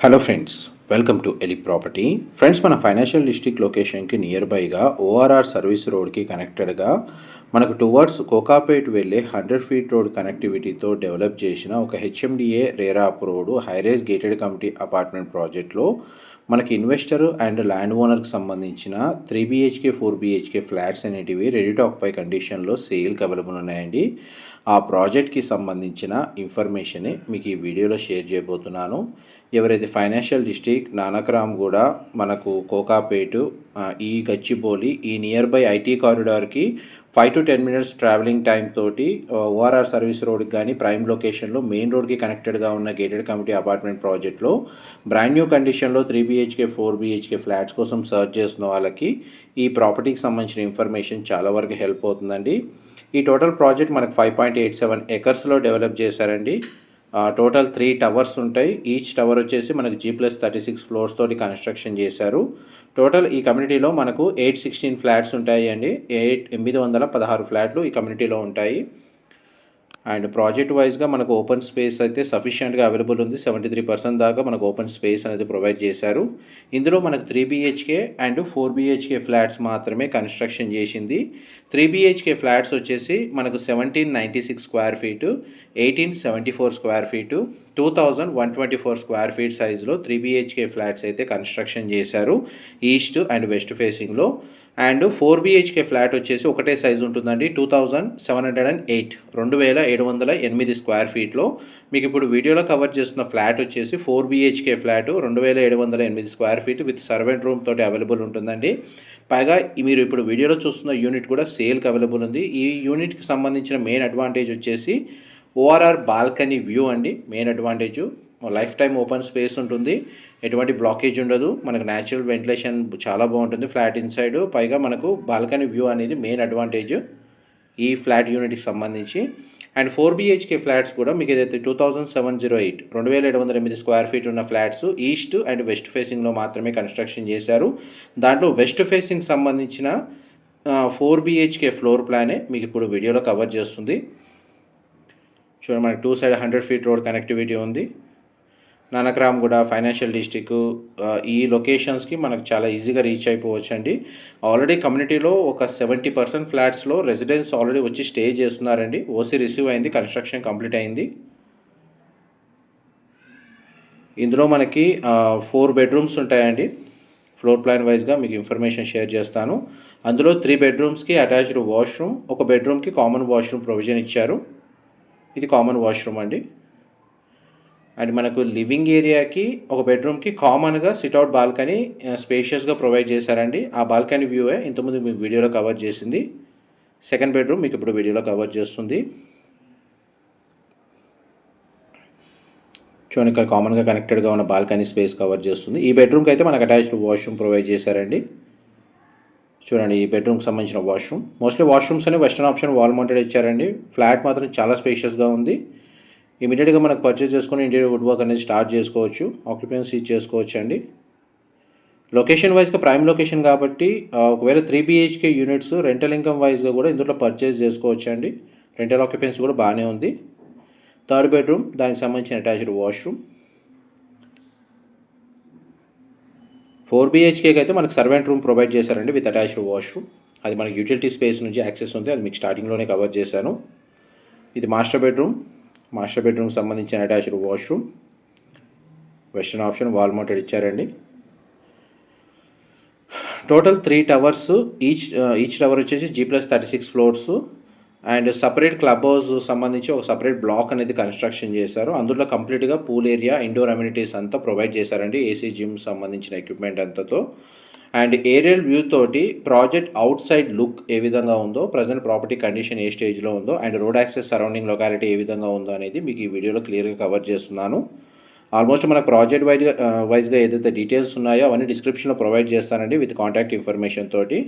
Hello friends welcome to ఎలి property friends మన financial district లొకేషన్కి నియర్ బైగా ఓఆర్ఆర్ సర్వీస్ రోడ్కి కనెక్టెడ్గా మనకు టువర్డ్స్ కోకాపేట్ వెళ్ళే హండ్రెడ్ ఫీట్ రోడ్ కనెక్టివిటీతో డెవలప్ చేసిన ఒక HMDA RERA road highrise gated community apartment ప్రాజెక్ట్లో మనకి ఇన్వెస్టర్ అండ్ ల్యాండ్ ఓనర్కి సంబంధించిన three BHK four BHK flats అనేటివి రెడీ టాక్ పై కండిషన్లో సేల్కి అవైలబుల్ ఉన్నాయండి ఆ ప్రాజెక్ట్కి సంబంధించిన ఇన్ఫర్మేషన్ని మీకు ఈ వీడియోలో షేర్ చేయబోతున్నాను. ఎవరైతే ఫైనాన్షియల్ డిస్ట్రిక్ట్ నానక్రామ్ కూడా మనకు కోకాపేటు ఈ గచ్చిబౌలి ఈ near by IT కారిడార్కి five to ten minutes travelling time తోటి ఓఆర్ఆర్ సర్వీస్ రోడ్కి కానీ ప్రైమ్ లొకేషన్లో మెయిన్ రోడ్కి కనెక్టెడ్గా ఉన్న గేటెడ్ కమిటీ అపార్ట్మెంట్ ప్రాజెక్ట్లో బ్రాండ్ న్యూ కండిషన్లో three BHK four BHK flats కోసం సర్చ్ చేసిన వాళ్ళకి ఈ ప్రాపర్టీకి సంబంధించిన ఇన్ఫర్మేషన్ చాలా వరకు హెల్ప్ అవుతుందండి. ఈ టోటల్ ప్రాజెక్ట్ మనకు ఫైవ్ పాయింట్ ఎయిట్ సెవెన్ ఎకర్స్లో డెవలప్ చేశారండి. టోటల్ త్రీ టవర్స్ ఉంటాయి. ఈచ్ టవర్ వచ్చేసి మనకు G plus thirty six floors తోటి కన్స్ట్రక్షన్ చేశారు. టోటల్ ఈ కమ్యూనిటీలో మనకు ఎయిట్ సిక్స్టీన్ ఫ్లాట్స్ ఉంటాయి అండి ఎయిట్ ఎనిమిది వందల పదహారు ఫ్లాట్లు ఈ కమ్యూనిటీలో ఉంటాయి. అండ్ ప్రాజెక్ట్ వైజ్గా మనకు ఓపెన్ స్పేస్ అయితే సఫిషియెంట్గా అవైలబుల్ ఉంది. సెవెంటీ త్రీ పర్సెంట్ దాకా మనకు ఓపెన్ స్పేస్ అనేది ప్రొవైడ్ చేశారు. ఇందులో మనకు three BHK and four BHK flats మాత్రమే కన్స్ట్రక్షన్ చేసింది. త్రీ బీహెచ్కే ఫ్లాట్స్ వచ్చేసి మనకు seventeen ninety six square feet eighteen seventy four square feet two thousand one twenty four square feet సైజులో త్రీ బీహెచ్కే ఫ్లాట్స్ అయితే construction చేశారు. East and west ఫేసింగ్లో and four BHK flat వచ్చేసి ఒకటే size ఉంటుందండి two thousand seven hundred and eight రెండు వేల ఏడు వందల ఎనిమిది స్క్వేర్ ఫీట్లో. మీకు ఇప్పుడు వీడియోలో కవర్ చేస్తున్న ఫ్లాట్ వచ్చేసి ఫోర్ బీహెచ్కే ఫ్లాట్ రెండు వేల ఏడు వందల ఎనిమిది square feet with servant room తోటి అవైలబుల్ ఉంటుందండి. పైగా మీరు ఇప్పుడు వీడియోలో చూస్తున్న యూనిట్ కూడా సేల్కి అవైలబుల్ ఉంది. ఈ యూనిట్కి సంబంధించిన మెయిన్ అడ్వాంటేజ్ వచ్చేసి ఓఆర్ఆర్ బాల్కనీ వ్యూ అండి main advantage. Lifetime open space ఉంటుంది. ఎటువంటి బ్లాకేజ్ ఉండదు. మనకు న్యాచురల్ వెంటిలేషన్ చాలా బాగుంటుంది. ఫ్లాట్ ఇన్సైడ్ పైగా మనకు బాల్కనీ వ్యూ అనేది మెయిన్ అడ్వాంటేజ్ ఈ ఫ్లాట్ యూనిట్కి సంబంధించి. అండ్ ఫోర్ బీహెచ్కే ఫ్లాట్స్ కూడా మీకు ఏదైతే two thousand seven zero eight రెండు వేల ఏడు వందల ఎనిమిది స్క్వేర్ ఫీట్ ఉన్న ఫ్లాట్స్ ఈస్ట్ అండ్ వెస్ట్ ఫేసింగ్లో మాత్రమే కన్స్ట్రక్షన్ చేశారు. దాంట్లో వెస్ట్ ఫేసింగ్ సంబంధించిన ఫోర్ బీహెచ్కే ఫ్లోర్ ప్లానే మీకు ఇప్పుడు వీడియోలో కవర్ చేస్తుంది. చూడండి మనకి two side hundred feet road connectivity ఉంది. నానక్రామ్ ఫైనాన్షియల్ డిస్టిక్ ఈ లొకేషన్స్కి మనకు చాలా ఈజీగా రీచ్ అయిపోవచ్చు అండి ఆల్రెడీ కమ్యూనిటీలో ఒక సెవెంటీ పర్సెంట్ ఫ్లాట్స్లో రెసిడెన్స్ ఆల్రెడీ వచ్చి స్టే చేస్తున్నారండి. ఓసీ రిసీవ్ అయింది కన్స్ట్రక్షన్ కంప్లీట్ అయింది. ఇందులో మనకి ఫోర్ బెడ్రూమ్స్ ఉంటాయండి. ఫ్లోర్ ప్లాన్ వైజ్గా మీకు ఇన్ఫర్మేషన్ షేర్ చేస్తాను. అందులో త్రీ బెడ్రూమ్స్కి అటాచ్డ్ వాష్రూమ్ ఒక బెడ్రూమ్కి కామన్ వాష్రూమ్ ప్రొవిజన్ ఇచ్చారు. ఇది కామన్ వాష్రూమ్ అండి. అండ్ మనకు లివింగ్ ఏరియాకి ఒక బెడ్రూమ్కి కామన్గా సిట్అవుట్ బాల్కనీ స్పేషియస్గా ప్రొవైడ్ చేశారండి. ఆ బాల్కనీ వ్యూవే ఇంతకుముందు మీకు వీడియోలో కవర్ చేసింది. సెకండ్ బెడ్రూమ్ మీకు ఇప్పుడు వీడియోలో కవర్ చేస్తుంది. చూడండి ఇక్కడ కామన్గా కనెక్టెడ్గా ఉన్న బాల్కనీ స్పేస్ కవర్ చేస్తుంది. ఈ బెడ్రూమ్కి అయితే మనకు అటాచ్డ్ వాష్రూమ్ ప్రొవైడ్ చేశారండి. చూడండి ఈ బెడ్రూమ్కి సంబంధించిన వాష్రూమ్ మోస్ట్లీ వాష్రూమ్స్ అని వెస్టర్న్ ఆప్షన్ వాల్ మౌంటెడ్ ఇచ్చారండి. ఫ్లాట్ మాత్రం చాలా స్పేషియస్గా ఉంది. ఇమీడియట్గా మనకు పర్చేస్ చేసుకొని ఇంటీరియర్ వుడ్ వర్క్ అనేది స్టార్ట్ చేసుకోవచ్చు. ఆక్యుపెన్సీ చేసుకోవచ్చు అండి. లొకేషన్ వైజ్గా ప్రైమ్ లొకేషన్ కాబట్టి ఒకవేళ three BHK units rental income వైజ్గా కూడా ఇందులో పర్చేస్ చేసుకోవచ్చు అండి. రెంటల్ ఆక్యుపెన్సీ కూడా బాగానే ఉంది. థర్డ్ బెడ్రూమ్ దానికి సంబంధించిన అటాచ్డ్ వాష్రూమ్ ఫోర్ బీహెచ్కేకి అయితే మనకు సర్వెంట్ రూమ్ ప్రొవైడ్ చేశారండి విత్ అటాచ్డ్ వాష్రూమ్ అది మనకి యూటిలిటీ స్పేస్ నుంచి యాక్సెస్ ఉంది. అది మీకు స్టార్టింగ్లోనే కవర్ చేశాను. ఇది మాస్టర్ బెడ్రూమ్ మాస్టర్ బెడ్రూమ్ సంబంధించిన attached washroom. Western option wall mounted ఇచ్చారండి. Total three towers each each tower వచ్చేసి G plus thirty six floors. And separate club house సంబంధించి ఒక సపరేట్ బ్లాక్ అనేది కన్స్ట్రక్షన్ చేశారు. అందులో కంప్లీట్గా పూల్ ఏరియా ఇండోర్ అమ్యూనిటీస్ అంతా ప్రొవైడ్ చేశారండి. ఏసీ జిమ్ సంబంధించిన ఎక్విప్మెంట్ అంతతో. అండ్ ఏరియల్ వ్యూ తోటి ప్రాజెక్ట్ అవుట్ సైడ్ లుక్ ఏ విధంగా ఉందో ప్రజెంట్ ప్రాపర్టీ కండిషన్ ఏ స్టేజ్లో ఉందో and road access surrounding locality ఏ విధంగా ఉందో అనేది మీకు ఈ వీడియోలో క్లియర్గా కవర్ చేస్తున్నాను. ఆల్మోస్ట్ మన ప్రాజెక్ట్ వైజ్గా వైజ్గా ఏదైతే డీటెయిల్స్ ఉన్నాయో అవన్నీ డిస్క్రిప్షన్లో ప్రొవైడ్ చేస్తానండి విత్ కాంటాక్ట్ ఇన్ఫర్మేషన్ తోటి.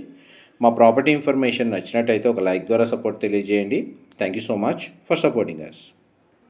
మా ప్రాపర్టీ ఇన్ఫర్మేషన్ నచ్చినట్టయితే ఒక లైక్ ద్వారా సపోర్ట్ తెలియజేయండి. Thank you so much for supporting us